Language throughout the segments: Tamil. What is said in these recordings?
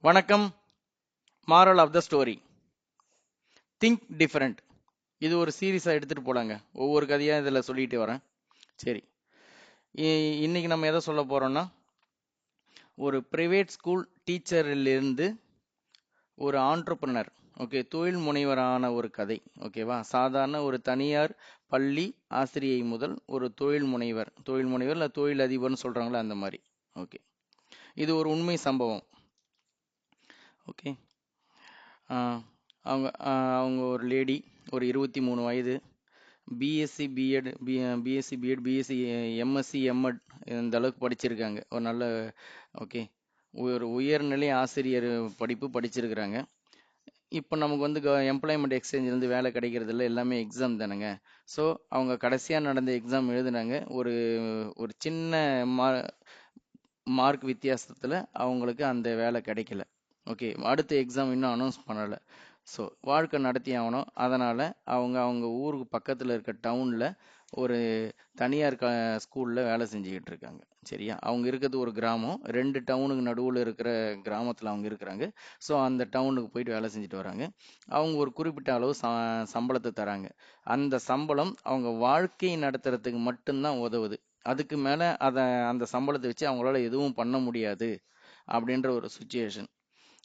வணக்கம். Moral of the story think different இது ஒரு சீரீஸாக எடுத்துகிட்டு போலாங்க. ஒவ்வொரு கதையாக இதில் சொல்லிட்டு வரேன். சரி. இ- நம்ம எதை சொல்ல போகிறோம்னா ஒரு ப்ரைவேட் ஸ்கூல் டீச்சரிலிருந்து ஒரு ஆண்டர்பிரினர் ஓகே தொழில் முனைவரான ஒரு கதை ஓகேவா சாதாரண ஒரு தனியார் பள்ளி ஆசிரியை முதல் ஒரு தொழில் முனைவர் தொழில் முனைவர் இல்லை தொழில் அதிபர்னு சொல்கிறாங்களே அந்த மாதிரி ஓகே இது ஒரு உண்மை சம்பவம். ஓகே அவங்க அவங்க ஒரு லேடி ஒரு இருபத்தி மூணு வயது. BSc BEd B BSc BEd BSc MSc MEd இந்த அளவுக்கு படிச்சிருக்காங்க. ஒரு நல்ல ஓகே ஒரு உயர்நிலை ஆசிரியர் படிப்பு படிச்சிருக்கிறாங்க. இப்போ நமக்கு வந்து எம்ப்ளாய்மெண்ட் எக்ஸ்சேஞ்சிலேருந்து வேலை கிடைக்கிறதுல எல்லாமே எக்ஸாம் தானேங்க. ஸோ அவங்க கடைசியாக நடந்த எக்ஸாம் எழுதுனாங்க. ஒரு ஒரு சின்ன மா மார்க் வித்தியாசத்தில் அவங்களுக்கு அந்த வேலை கிடைக்கல. ஓகே அடுத்த எக்ஸாம் இன்னும் அனௌன்ஸ் பண்ணலை. ஸோ வாழ்க்கை நடத்தி ஆகணும். அதனால் அவங்க அவங்க ஊருக்கு பக்கத்தில் இருக்க டவுனில் ஒரு தனியார் க ஸ்கூலில் வேலை செஞ்சுக்கிட்டு இருக்காங்க. சரியா? அவங்க இருக்கிறது ஒரு கிராமம். ரெண்டு டவுனுக்கு நடுவில் இருக்கிற கிராமத்தில் அவங்க இருக்கிறாங்க. ஸோ அந்த டவுனுக்கு போயிட்டு வேலை செஞ்சுட்டு வராங்க. அவங்க ஒரு குறிப்பிட்ட அளவு ச சம்பளத்தை தராங்க. அந்த சம்பளம் அவங்க வாழ்க்கை நடத்துறதுக்கு மட்டும்தான் உதவுது. அதுக்கு மேலே அதை அந்த சம்பளத்தை வச்சு அவங்களால எதுவும் பண்ண முடியாது. அப்படின்ற ஒரு சுச்சுவேஷன்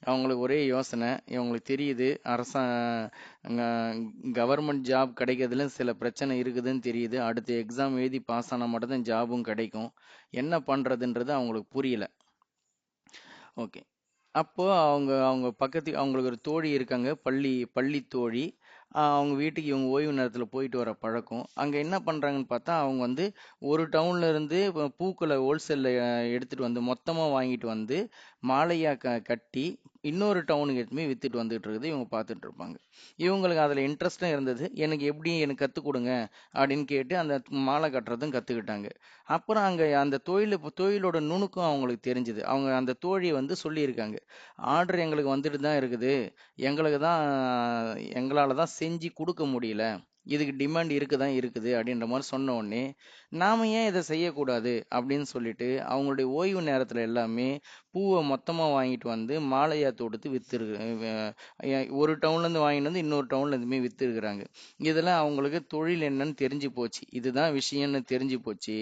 அவங்களுக்கு ஒரே யோசனை இவங்களுக்கு தெரியுது அரசா கவர்மெண்ட் ஜாப் கிடைக்கிறதுல சில பிரச்சனை இருக்குதுன்னு தெரியுது. அடுத்த எக்ஸாம் எழுதி பாஸ் ஆனால் மட்டும்தான் ஜாபும் கிடைக்கும். என்ன பண்ணுறதுன்றது அவங்களுக்கு புரியல. ஓகே அப்போது அவங்க அவங்க பக்கத்து அவங்களுக்கு ஒரு தோழி இருக்காங்க பள்ளி பள்ளி தோழி. அவங்க வீட்டுக்கு இவங்க ஓய்வு நேரத்தில் போயிட்டு வர பழக்கம். அங்கே என்ன பண்ணுறாங்கன்னு பார்த்தா அவங்க வந்து ஒரு டவுன்ல இருந்து பூக்களை ஹோல்சேலில் எடுத்துகிட்டு வந்து மொத்தமாக வாங்கிட்டு வந்து மாலையாக க கட்டி இன்னொரு டவுனுக்கு எடுத்துமே வித்துட்டு வந்துட்டு இருக்குது. இவங்க பார்த்துட்டு இருப்பாங்க. இவங்களுக்கு அதில் இன்ட்ரெஸ்டும் இருந்தது. எனக்கு எப்படி எனக்கு கற்றுக் கொடுங்க அப்படின்னு கேட்டு அந்த மாலை கட்டுறதும் கற்றுக்கிட்டாங்க அப்புறம் அங்கே அந்த தொழில் தொழிலோட நுணுக்கம் அவங்களுக்கு தெரிஞ்சுது. அவங்க அந்த தோழியை வந்து சொல்லியிருக்காங்க. ஆர்டர் எங்களுக்கு வந்துட்டு தான் இருக்குது. எங்களுக்கு தான் எங்களால் தான் செஞ்சு கொடுக்க முடியல. இதுக்கு டிமாண்ட் இருக்கு தான் இருக்குது அப்படின்ற மாதிரி சொன்ன உடனே நாம் ஏன் இதை செய்யக்கூடாது அப்படின்னு சொல்லிட்டு அவங்களுடைய ஓய்வு நேரத்தில் எல்லாமே பூவை மொத்தமாக வாங்கிட்டு வந்து மாலையாக தொடுத்து விற்றுரு ஒரு டவுன்லேருந்து வாங்கிட்டு வந்து இன்னொரு டவுன்ல விற்றுருக்குறாங்க இதெல்லாம் அவங்களுக்கு தொழில் என்னன்னு தெரிஞ்சு போச்சு. இதுதான் விஷயம்னு தெரிஞ்சு போச்சு.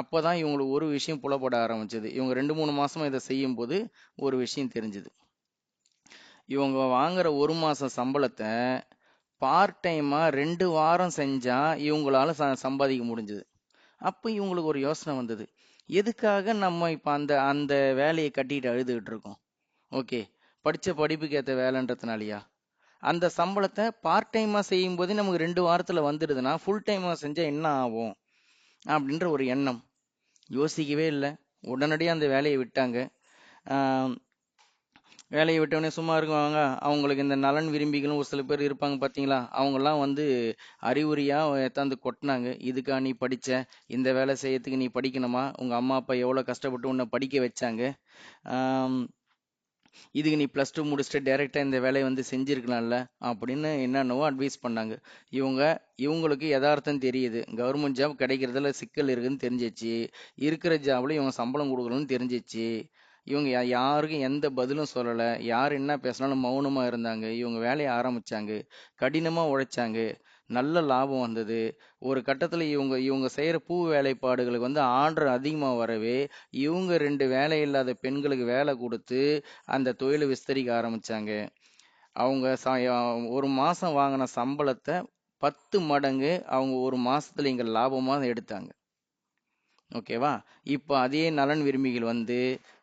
அப்போ தான் இவங்களுக்கு ஒரு விஷயம் புலப்பட ஆரம்பிச்சது. இவங்க ரெண்டு மூணு மாதமாக இதை செய்யும்போது ஒரு விஷயம் தெரிஞ்சுது. இவங்க வாங்குற ஒரு மாதம் சம்பளத்தை பார்ட் டைமாக ரெண்டு வாரம் செஞ்சால் இவங்களால ச- சம்பாதிக்க முடிஞ்சது. அப்போ இவங்களுக்கு ஒரு யோசனை வந்தது. எதுக்காக நம்ம இப்போ அந்த அந்த வேலையை கட்டிட்டு அழுதுகிட்டு இருக்கோம்? ஓகே. படித்த படிப்புக்கு ஏற்ற வேலைன்றதுனாலயா? அந்த சம்பளத்தை பார்ட் டைமாக செய்யும்போதே நமக்கு ரெண்டு வாரத்தில் வந்துடுதுன்னா ஃபுல் டைமாக செஞ்சால் என்ன ஆகும்? அப்படின்ற ஒரு எண்ணம். யோசிக்கவே இல்லை. உடனடியாக அந்த வேலையை விட்டாங்க. வேலையை விட்டவொடனே சும்மா இருக்குவாங்க. அவங்களுக்கு இந்த நலன் விரும்பிகளும் ஒரு சில பேர் இருப்பாங்க பார்த்தீங்களா அவங்கெல்லாம் வந்து அறிவுரியாக எத்தாந்து கொட்டினாங்க. இதுக்கா நீ படித்த இந்த வேலை செய்யறதுக்கு நீ படிக்கணுமா? உங்கள் அம்மா அப்பா எவ்வளோ கஷ்டப்பட்டு உன்னை படிக்க வச்சாங்க? இதுக்கு நீ ப்ளஸ் டூ முடிச்சுட்டு டைரெக்டாக இந்த வேலையை வந்து செஞ்சுருக்கலாம்ல? அப்படின்னு என்னென்னவோ அட்வைஸ் பண்ணாங்க. இவங்க இவங்களுக்கு யதார்த்தம் தெரியுது. கவர்மெண்ட் ஜாப் கிடைக்கிறதுல சிக்கல் இருக்குதுன்னு தெரிஞ்சிச்சு. இருக்கிற ஜாப்ல இவங்க சம்பளம் கொடுக்கணும்னு தெரிஞ்சிச்சு. இவங்க யாருக்கும் எந்த பதிலும் சொல்லலை. யார் என்ன பேசினாலும் மௌனமாக இருந்தாங்க. இவங்க வேலையை ஆரம்பித்தாங்க கடினமாக உழைச்சாங்க. நல்ல லாபம் வந்தது. ஒரு கட்டத்தில் இவங்க இவங்க செய்கிற பூ வேலைப்பாடுகளுக்கு வந்து ஆர்டர் அதிகமாக வரவே இவங்க ரெண்டு வேலை இல்லாத பெண்களுக்கு வேலை கொடுத்து அந்த தொழிலை விஸ்தரிக்க ஆரம்பித்தாங்க அவங்க ச- ஒரு மாதம் வாங்கின சம்பளத்தை பத்து மடங்கு அவங்க ஒரு மாதத்துல இங்கே லாபமாக எடுத்தாங்க. ஓகேவா? இப்போ அதே நலன் விரும்பிகள் வந்து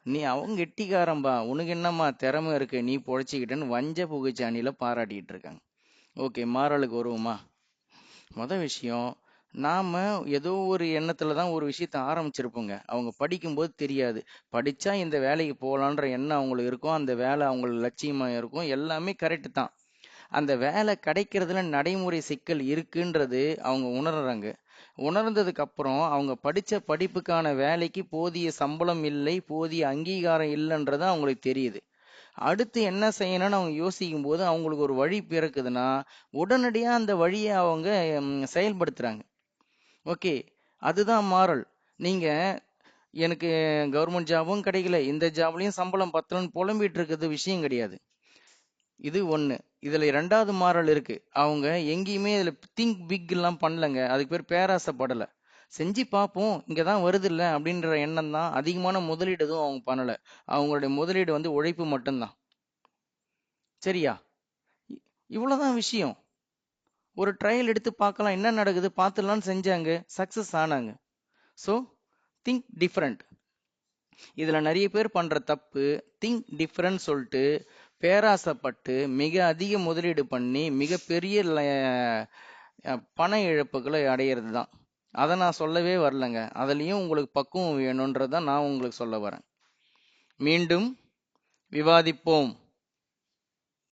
நீ அவங்க கெட்டிக்காரம்பா உனக்கு என்னம்மா திறமை இருக்கு? நீ பொழைச்சிக்கிட்டேன்னு வஞ்ச புகைச்சாணியில் பாராட்டிகிட்டு இருக்காங்க. ஓகே மாறலுக்கு வருவோமா? மொதல் விஷயம் நாம் ஏதோ ஒரு எண்ணத்தில் தான் ஒரு விஷயத்த ஆரம்பிச்சிருப்போங்க. அவங்க படிக்கும்போது தெரியாது. படித்தா இந்த வேலைக்கு போகலான்ற எண்ணம் அவங்களுக்கு இருக்கும். அந்த வேலை அவங்களுக்கு லட்சியமாக இருக்கும். எல்லாமே கரெக்ட் தான். அந்த வேலை கிடைக்கிறதுல நடைமுறை சிக்கல் இருக்குன்றது அவங்க உணர்றாங்க. உணர்ந்ததுக்கு அப்புறம் அவங்க படித்த படிப்புக்கான வேலைக்கு போதிய சம்பளம் இல்லை போதிய அங்கீகாரம் இல்லைன்றது அவங்களுக்கு தெரியுது. அடுத்து என்ன செய்யணும்னு அவங்க யோசிக்கும் போது அவங்களுக்கு ஒரு வழி பிறக்குதுன்னா உடனடியாக அந்த வழியை அவங்க செயல்படுத்துகிறாங்க செயல்படுத்துறாங்க. ஓகே அதுதான் மாறல். நீங்கள் எனக்கு கவர்மெண்ட் ஜாபும் கிடைக்கல இந்த ஜாப்லேயும் சம்பளம் பத்தலன்னு புலம்பிகிட்டு இருக்கிறது விஷயம் கிடையாது. இது ஒண்ணு. இதுல ரெண்டாவது மாறல் இருக்கு. அவங்க எங்கேயுமே இதுல திங்க் பிக் எல்லாம் பண்ணலங்க. அதுக்கு பேர் பேராசைப்படல. செஞ்சு பார்ப்போம். இங்கதான் வருது இல்ல அப்படின்ற எண்ணம் தான் அதிகமான முதலீடு எதுவும் அவங்க பண்ணல. அவங்களுடைய முதலீடு வந்து உழைப்பு மட்டும்தான். சரியா? இ- இவ்வளவுதான் விஷயம். ஒரு ட்ரையல் எடுத்து பார்க்கலாம். என்ன நடக்குது? பார்த்துடலாம்னு செஞ்சாங்க. சக்சஸ் ஆனாங்க. ஸோ திங்க் டிஃப்ரெண்ட் இதுல நிறைய பேர் பண்ற தப்பு திங்க் டிஃப்ரெண்ட் சொல்லிட்டு பேராசைப்பட்டு மிக அதிக முதலீடு பண்ணி மிகப்பெரிய ல- பண இழப்புகளை அடையிறது தான் அதை நான் சொல்லவே வரலங்க. அதுலேயும் உங்களுக்கு பக்குவம் வேணுன்றதான் நான் உங்களுக்கு சொல்ல வரேன். மீண்டும் விவாதிப்போம்.